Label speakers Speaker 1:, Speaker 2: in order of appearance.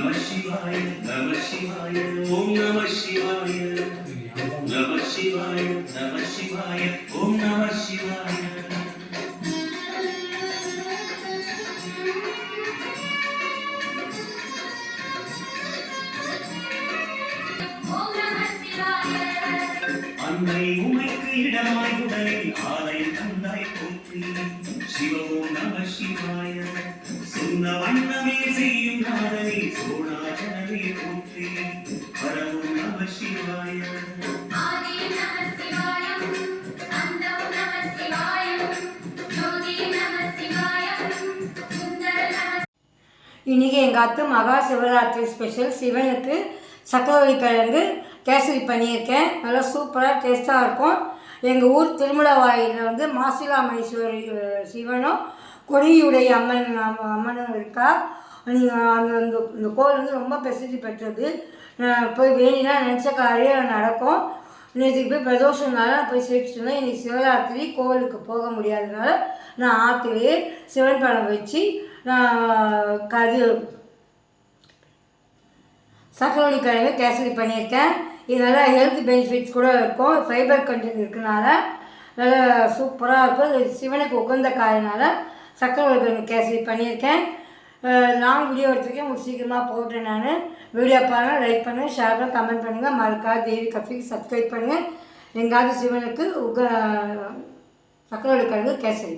Speaker 1: நம சிவாய நம சிவாய ஓம் நம சிவாய.
Speaker 2: நம சிவாய நம சிவாய ஓம் நம சிவாய.
Speaker 1: அன்னை உமை இடமாய் உடலில் ஆலயம் தந்தாய் போற்றி. சிவவும் நம சிவாய. சொன்ன வண்ணமே செய்யும் நாதனை சோழாஜனமே போற்றி. வரவும் நம சிவாய.
Speaker 2: ஆதி நம சிவாயம் அந்தம் நம சிவாயம் ஜோதி நம சிவாயம் சுந்தர நம
Speaker 3: இன்றைக்கி எங்கள் அத்து மகா சிவராத்திரி ஸ்பெஷல் சிவனுக்கு சக்கரவள்ளி கிழங்கு கேசரி பண்ணியிருக்கேன். நல்லா சூப்பராக டேஸ்ட்டாக இருக்கும். எங்கள் ஊர் திருமலவாயில் வந்து மாசிலாமேஸ்வரி சிவனும் கொடியுடைய அம்மன் அம்மனும் இருக்கா நீங்கள் அந்த இந்த இந்த கோவில் வந்து ரொம்ப பிரசித்தி பெற்றது. நான் போய் வேணினா நினச்ச காரியம் நடக்கும். நேற்றுக்கு போய் பிரதோஷம்னால போய் சேர்த்துட்டு இருந்தேன் இன்றைக்கி சிவராத்திரி கோவிலுக்கு போக முடியாதனால நான் ஆற்றுலேயே சிவன் படம் வச்சு நான் கது சக்கரவள்ளி கிழங்கு கேசரி பண்ணியிருக்கேன். இது நல்லா ஹெல்த் பெனிஃபிட்ஸ் கூட இருக்கும். ஃபைபர் கண்டென்ட் இருக்கனால நல்லா சூப்பராக இருக்கும். இது சிவனுக்கு உகந்த காயினால் சக்கரவள்ளி கிழங்கு கேசரி பண்ணியிருக்கேன். லாங் வீடியோ எடுத்துருக்கேன். உங்களுக்கு சீக்கிரமாக போட்டேன் நான். வீடியோ பாருங்கள் லைக் பண்ணுங்கள் ஷேர் பண்ணுங்கள் கமெண்ட் பண்ணுங்கள் மறக்காத தேவி கஃபிக்கு சப்ஸ்கிரைப் பண்ணுங்கள் எங்காவது சிவனுக்கு உக சக்கரவள்ளி கிழங்கு கேசரி.